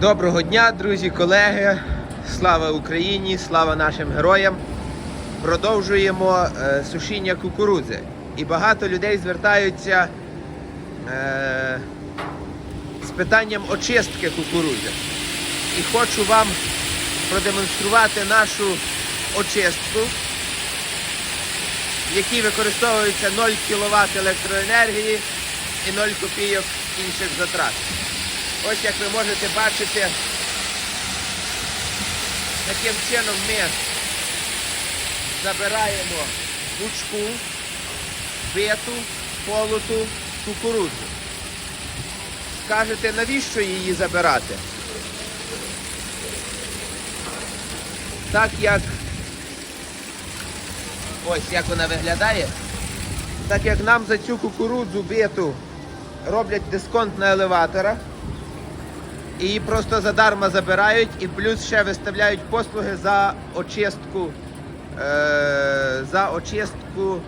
Доброго дня, друзі, колеги. Слава Україні, слава нашим героям. Продовжуємо е, сушіння кукурудзи. І багато людей звертаються е, з питанням очистки кукурудзи. І хочу вам продемонструвати нашу очистку, в якій використовується 0 кВт електроенергії і 0 копійок інших затрат. Ось як ви можете бачити, таким чином ми забираємо лучку, биту, полоту, кукурудзу. Скажете, навіщо її забирати? Так як ось як вона виглядає, так як нам за цю кукурудзу биту роблять дисконт на елеваторах, і її просто задарма забирають і плюс ще виставляють послуги за очистку, е, за очистку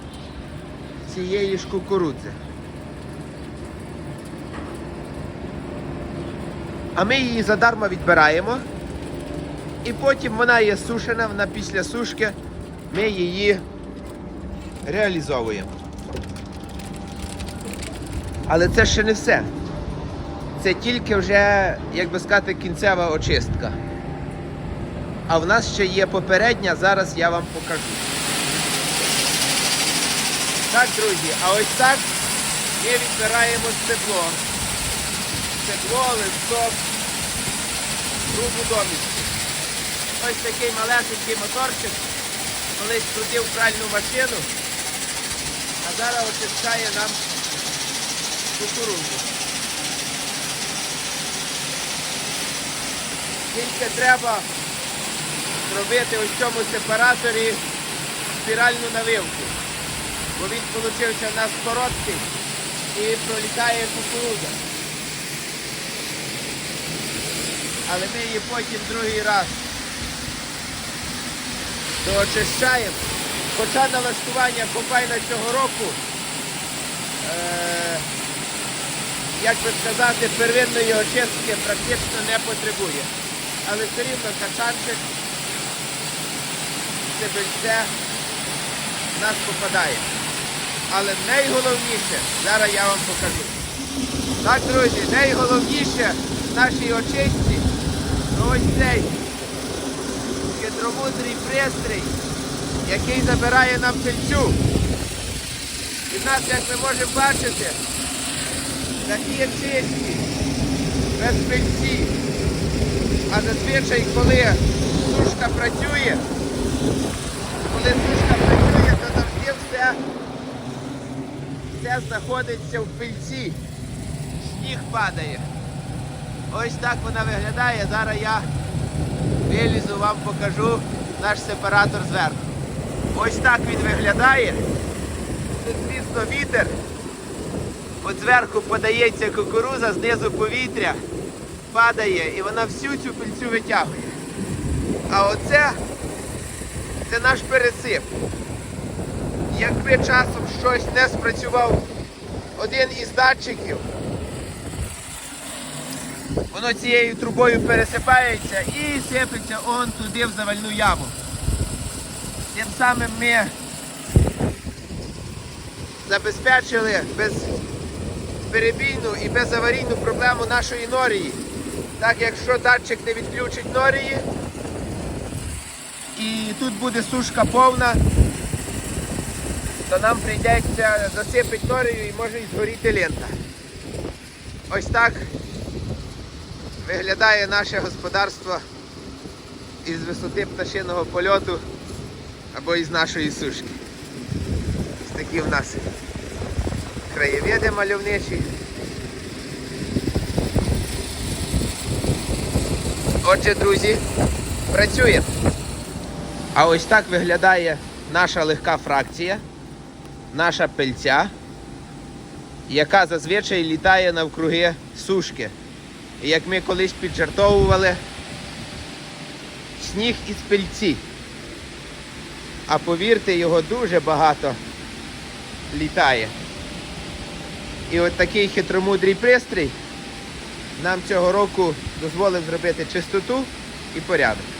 цієї ж кукурудзи. А ми її задарма відбираємо. І потім вона є сушена, вона після сушки ми її реалізовуємо. Але це ще не все. Це тільки вже, як би сказати, кінцева очистка. А в нас ще є попередня, зараз я вам покажу. Так, друзі, а ось так ми відбираємо стебло. Стебло, листок, грубу домішку. Ось такий малесенький моторчик. Колись крутив пральну машину, а зараз очищає нам кукурудзу. Тільки треба зробити ось цьому сепараторі спіральну навивку. Бо він получився у нас короткий і пролітає кукурудза. Але ми її потім другий раз доочищаємо. Хоча налаштування комбайна цього року, е, як би сказати, первинної очистки практично не потребує. Але все рівно качанчик, стебельце в нас попадає. Але найголовніше, зараз я вам покажу. Так, друзі, найголовніше в нашій очистці то ось цей хитромудрий пристрій, який забирає нам пильцю. І в нас, як ми можемо бачити, такі чисті, без пильці. А зазвичай, коли сушка працює, коли сушка працює, то завжди все, все знаходиться в пильці. Сніг падає. Ось так вона виглядає. Зараз я вилізу, вам покажу наш сепаратор зверху. Ось так він виглядає. Тут, звісно, вітер. От зверху подається кукуруза, знизу повітря падає і вона всю цю пильцю витягує. А оце це наш пересип. Якби часом щось не спрацював один із датчиків, воно цією трубою пересипається і сипеться он туди в завальну яму. Тим самим ми забезпечили безперебійну і безаварійну проблему нашої норії. Так, якщо датчик не відключить норії, і тут буде сушка повна, то нам прийдеться засипати норію і може і згоріти лента. Ось так виглядає наше господарство із висоти пташиного польоту або із нашої сушки. Ось такі в нас краєвиди мальовничі. Отже, друзі, працюємо. А ось так виглядає наша легка фракція, наша пильця, яка зазвичай літає навкруги сушки. І як ми колись піджартовували, сніг із пильці. А повірте, його дуже багато літає. І от такий хитромудрий пристрій нам цього року дозволив зробити чистоту і порядок.